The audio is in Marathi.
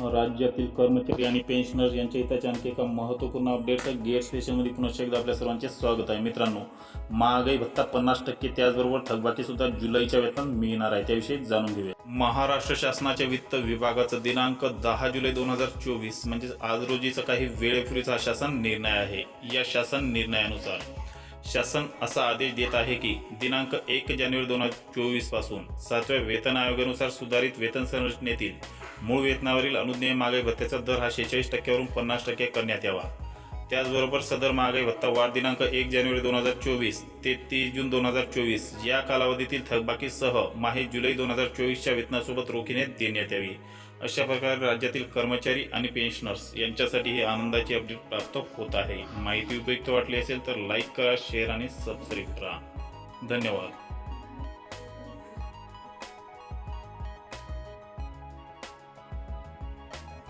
राज्यातील कर्मचारी आणि पेन्शनर यांच्या हिताचे आणखी एका महत्त्वपूर्ण अपडेट गेट स्पेशलमध्ये पुन्हा एकदा आपल्या सर्वांचे स्वागत आहे. मित्रांनो महागाई भत्ता पन्नास टक्के त्याचबरोबर थकबाकी सुद्धा जुलैच्या वेतन मिळणार आहे. त्याविषयी जाणून घेऊया. महाराष्ट्र शासनाच्या वित्त विभागाचा दिनांक दहा जुलै दोन हजार चोवीस म्हणजे आज रोजीचा काही वेळेपूर्वीचा शासन निर्णय आहे. या शासन निर्णयानुसार शासन असा आदेश देत आहे की दिनांक एक जानेवारी दोन हजार चोवीसपासून सातव्या वेतन आयोगानुसार सुधारित वेतन संरचनेतील मूळ वेतनावरील अनुज्ञेय महागाई भत्त्याचा दर हा शेहेचाळीस टक्क्यावरून पन्नास टक्के करण्यात यावा. त्याचबरोबर सदर महागाई भत्ता वाढ दिनांक एक जानेवारी दोन हजार चोवीस ते तीस जून दोन हजार चोवीस या कालावधीतील थकबाकीसह माहे जुलै दोन हजार चोवीसच्या वेतनासोबत रोखीने देण्यात यावी. अशा प्रकारे राज्यातील कर्मचारी आणि पेन्शनर्स यांच्यासाठी हे आनंदाची अपडेट प्राप्त होत आहे. माहिती उपयुक्त वाटली असेल तर लाईक करा शेअर आणि सबस्क्राईब करा. धन्यवाद.